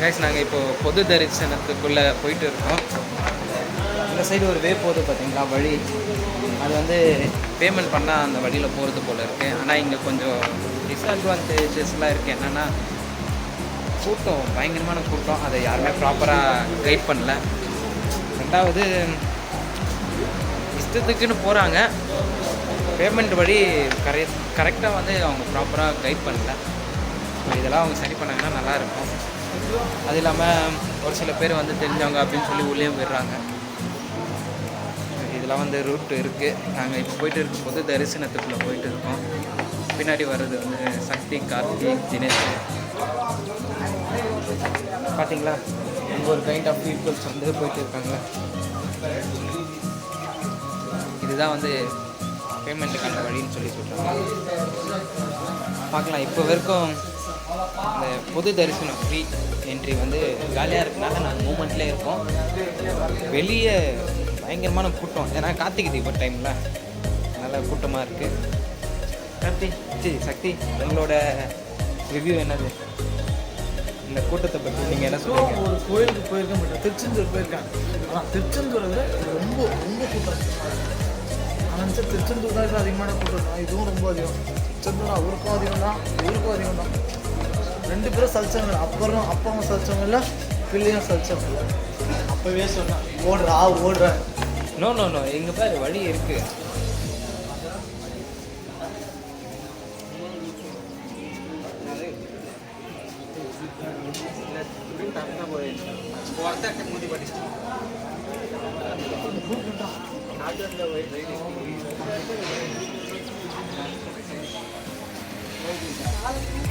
Guys நாங்கள் இப்போது பொது தரிசனத்துக்குள்ளே போயிட்டு இருக்கோம். இந்த சைடு ஒரு வே போகுது பார்த்தீங்களா வழி. அது வந்து பேமெண்ட் பண்ணால் அந்த வழியில் போகிறது போல் இருக்குது ஆனால் இங்கே கொஞ்சம் டிஸ்அட்வான்டேஜஸ்லாம் இருக்குது என்னென்னா கூட்டம் பயங்கரமான கூட்டம். அதை யாருமே ப்ராப்பராக கைட் பண்ணல. ரெண்டாவது இஷ்டத்துக்குன்னு போகிறாங்க பேமெண்ட் வழி கரெக்ட் கரெக்டாக வந்து அவங்க ப்ராப்பராக கைட் பண்ணல. இதெல்லாம் அவங்க சரி பண்ணாங்கன்னா நல்லாயிருக்கும் அது இல்லாமல் ஒரு சில பேர் வந்து தெரிஞ்சவங்க அப்படின்னு சொல்லி உள்ளே போயிடுறாங்க. இதெல்லாம் வந்து ரூட் இருக்குது நாங்கள் இப்போ போயிட்டு இருக்கும்போது தரிசனத்துக்குள்ளே போயிட்டு இருக்கோம். பின்னாடி வர்றது வந்து சக்தி கார்த்திக் தினேஷ். பார்த்தீங்களா இங்கே ஒரு கைண்ட் ஆஃப் பீப்புள்ஸ் வந்து போயிட்டு இருக்காங்க. இதுதான் வந்து பேமெண்ட்டுக்கான வழின்னு சொல்லி சொல்கிறாங்க பார்க்கலாம். இப்போ வரைக்கும் இந்த பொது தரிசனம் ஃப்ரீ என்ட்ரி வந்து காலியாக இருக்கனால நாங்கள் மூமெண்ட்லேயே இருக்கோம். வெளியே பயங்கரமான கூட்டம். ஏன்னா கார்த்திகை தீபம் டைமில் நல்ல கூட்டமாக இருக்குது கார்த்தி சி சக்தி உங்களோட ரிவ்யூ என்னது? இந்த கூட்டத்தை பற்றி நீங்கள் என்ன சொல்லுவீங்க ஒரு கோயிலுக்கு போயிருக்க மாட்டேன் திருச்செந்தூர் போயிருக்கேன். ஆனால் திருச்செந்தூரை விட இது ரொம்ப ரொம்ப கூட்டம். ஆனால் நினச்சா திருச்செந்தூர் தான் இதுல அதிகமான கூட்டம். தான் இதுவும் ரொம்ப அதிகம். திருச்செந்தூர் அவருக்கும் அதிகம் தான் இவருக்கும் அதிகம் தான் ரெண்டு பேரும் சலிச்சவங்க. அப்புறம் அப்பாவும் சலிச்சவங்க இல்லை பிள்ளையும் சலிச்சவங்க இல்லை. அப்போவே சொன்னேன் ஓடுறா ஓடுற. நோ நோ நோ எங்கள் பேர் வழி இருக்குது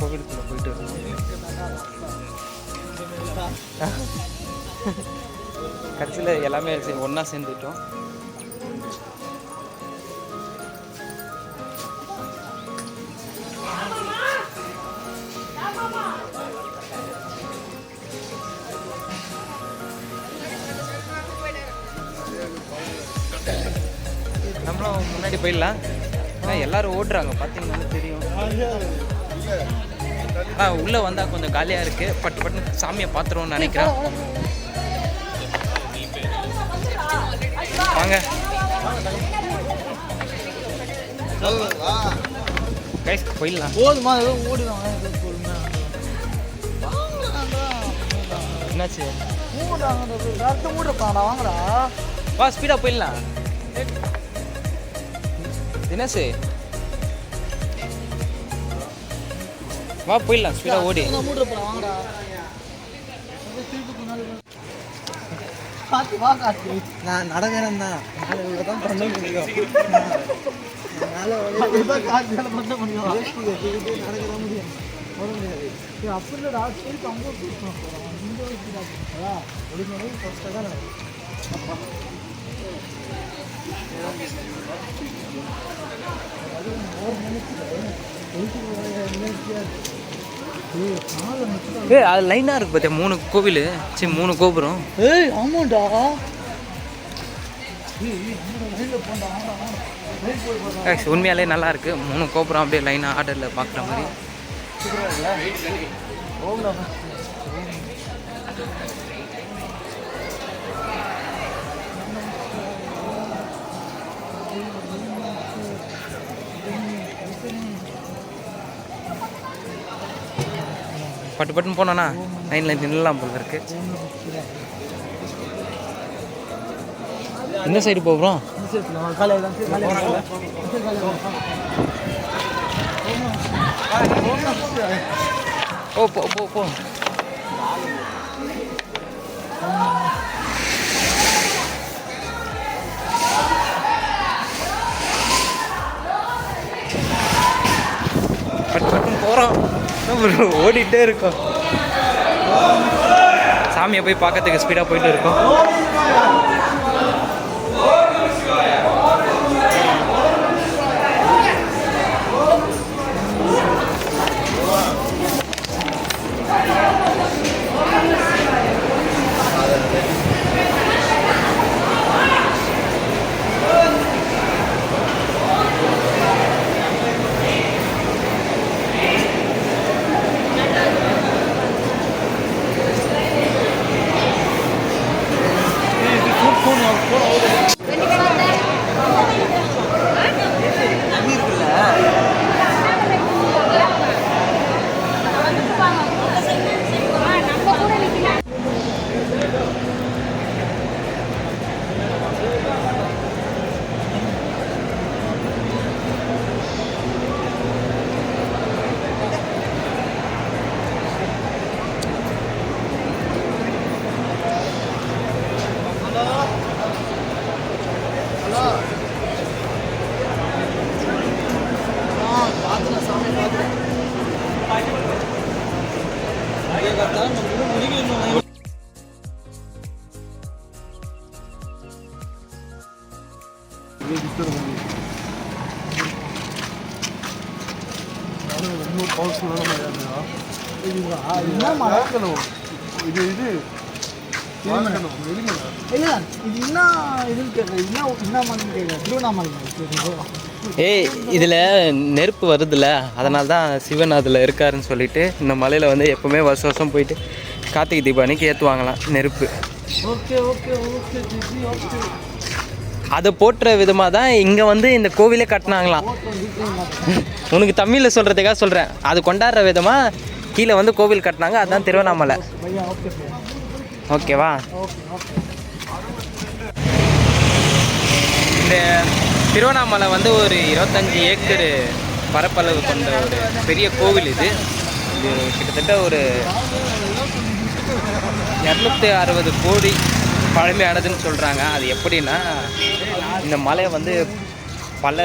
கோவிலுக்குள்ள போயிட்டு இருக்கோம் கடைசியில் எல்லாமே ஒன்றா சேர்ந்துட்டோம். நம்மளும் முன்னாடி போயிடலாம். ஏன்னா எல்லாரும் ஓடுறாங்க பார்த்தீங்கன்னா தெரியும். ஆனால் உள்ளே வந்தால் கொஞ்சம் காலியாக இருக்குது பட்டு பட்டு சாமியை பார்த்துருவோம்னு நினைக்கிறேன். வாங்க. கைஸ் போயிடலாம். போதுமா ஏதோ பொறுமையாக என்னாச்சு? அடுத்த மூடுறப்பாடா வாங்கடா வா ஸ்பீடாக போயிடலாம். தினேஷ். வா போயிடலாம். ஸ்பீடாக ஓடி. நான் நடக்கிறேன் தான். தான் பண்ண முடியும். ஒரு மணி ஃபஸ்ட்டாக தான் நடக்கும். ஏ அது லைனாக இருக்கு பார்த்தியா மூணு கோவில். சரி மூணு கோபுரம். ஏய் ஆமாண்டா. ஏய் ஏய், உண்மையாலே நல்லா இருக்கு. மூணு கோபுரம் அப்படியே லைனாக ஆர்டரில் பார்க்குற மாதிரி. பட்டு பட்டுன்னு போனோன்னா லைனில் நின்னலாம் போல இருக்கு. இந்த சைடு போகிறோம் ஓ போ போ போ. ப்ரோ ஓடிட்டே இருக்கோம். சாமியை போய் பார்க்கறதுக்கு ஸ்பீடாக போயிட்டு இருக்கோம். のフォローです。ஏய் இதில் நெருப்பு வருதுல்ல அதனால தான் சிவன் அதில் இருக்காருன்னு சொல்லிட்டு இந்த மலையில் வந்து எப்போவுமே வருஷம் வருஷம் போயிட்டு கார்த்திகை தீபாவளிக்கு ஏற்றுவாங்களாம் நெருப்பு. Okay okay okay okay. அதை போற்ற விதமாக தான் இங்கே வந்து இந்த கோவிலே கட்டினாங்களாம். உனக்கு தமிழில் சொல்கிறதுக்காக சொல்கிறேன் அது கொண்டாடுற விதமாக கீழே வந்து கோவில் கட்டினாங்க. அதுதான் திருவண்ணாமலை. ஓகேவா? இந்த திருவண்ணாமலை வந்து ஒரு இருபத்தஞ்சி ஏக்கர் பரப்பளவு கொண்ட ஒரு பெரிய கோவில் இது. இது கிட்டத்தட்ட ஒரு இரநூத்தி அறுபது கோடி பழமையானதுன்னு சொல்கிறாங்க அது எப்படின்னா இந்த மலை வந்து பல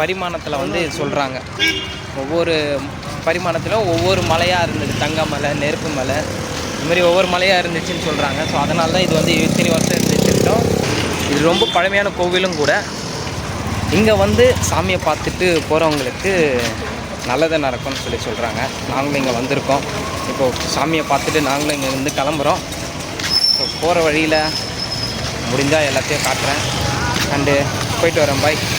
பரிமாணத்தில் வந்து சொல்கிறாங்க ஒவ்வொரு பரிமாணத்திலும் ஒவ்வொரு மலையாக இருந்தது. தங்க மலை நெருப்பு மலை இந்த மாதிரி ஒவ்வொரு மலையாக இருந்துச்சுன்னு சொல்கிறாங்க ஸோ அதனால தான் இது வந்து இத்தனை வருஷம் இருந்துச்சுட்டோம் இது ரொம்ப பழமையான கோவிலும் கூட. இங்கே வந்து சாமியை பார்த்துட்டு போகிறவங்களுக்கு நல்லதை நடக்கும்னு சொல்லி சொல்கிறாங்க நாங்களும் இங்கே வந்திருக்கோம். இப்போது சாமியை பார்த்துட்டு நாங்களும் இங்கே வந்து கிளம்புறோம். ஸோ போகிற வழியில் முடிஞ்சால் எல்லாத்தையும் காட்டுறேன். அண்டு போயிட்டு வரேன். பாய்